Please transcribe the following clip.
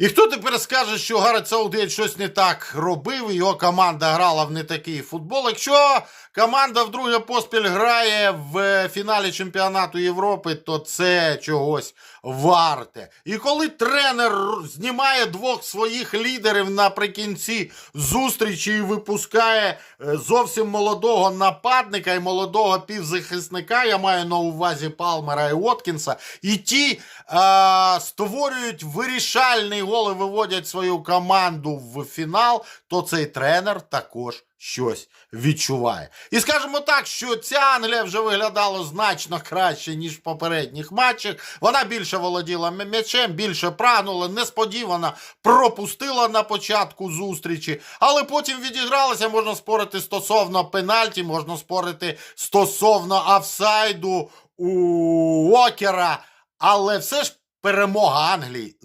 І хто тепер скаже, що Гарет Саудгейт щось не так робив, його команда грала в не такий футбол. Якщо команда вдруге поспіль грає в фіналі чемпіонату Європи, то це чогось варте. І коли тренер знімає двох своїх лідерів наприкінці зустрічі і випускає е, зовсім молодого нападника і молодого півзахисника, я маю на увазі Палмера і Уоткінса, і ті е, створюють вирішальний гол виводять свою команду в фінал, то цей тренер також щось відчуває. І скажемо так, що ця Англія вже виглядала значно краще, ніж в попередніх матчах. Вона більше володіла м'ячем, більше прагнула, несподівано пропустила на початку зустрічі, але потім відігралася, можна спорити стосовно пенальті, можна спорити стосовно офсайду у Окера, але все ж перемога Англії